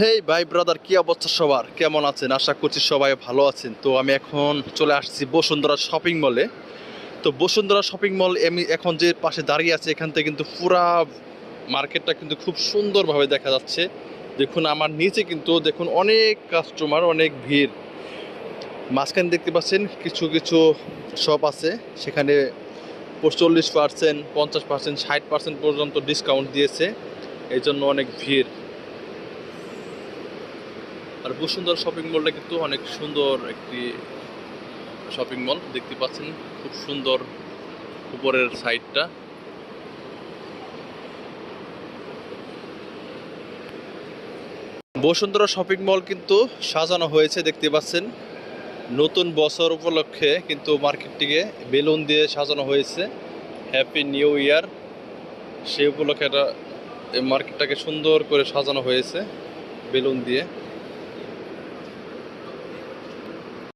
হেই ভাই ব্রাদার কি অবস্থা সবার? কেমন আছেন? আশা করছি সবাই ভালো আছেন। তো আমি এখন চলে আসছি বসুন্ধরা শপিং মলে তো বসুন্ধরা শপিং মল আমি এখন যে পাশে দাঁড়িয়ে আছে, এখান থেকে কিন্তু পুরা মার্কেটটা কিন্তু খুব সুন্দরভাবে দেখা যাচ্ছে। দেখুন, আমার নিচে কিন্তু দেখুন, অনেক কাস্টমার অনেক ভিড়। মাঝখানে দেখতে পাচ্ছেন, কিছু কিছু শপ আছে। সেখানে চল্লিশ পার্সেন্ট পঞ্চাশ পার্সেন্ট ষাট পার্সেন্ট পর্যন্ত ডিসকাউন্ট দিয়েছে। এই জন্য অনেক ভিড়। আর বসুন্ধরা শপিং মলটা কিন্তু অনেক সুন্দর একটি শপিং মল দেখতে পাচ্ছেন, খুব সুন্দর উপরের সাইডটা বসুন্ধরা শপিং মল কিন্তু সাজানো হয়েছে, দেখতে পাচ্ছেন। নতুন বছর উপলক্ষে কিন্তু মার্কেটটিকে বেলুন দিয়ে সাজানো হয়েছে। হ্যাপি নিউ ইয়ার সেই উপলক্ষে এটা মার্কেটটাকে সুন্দর করে সাজানো হয়েছে, বেলুন দিয়ে।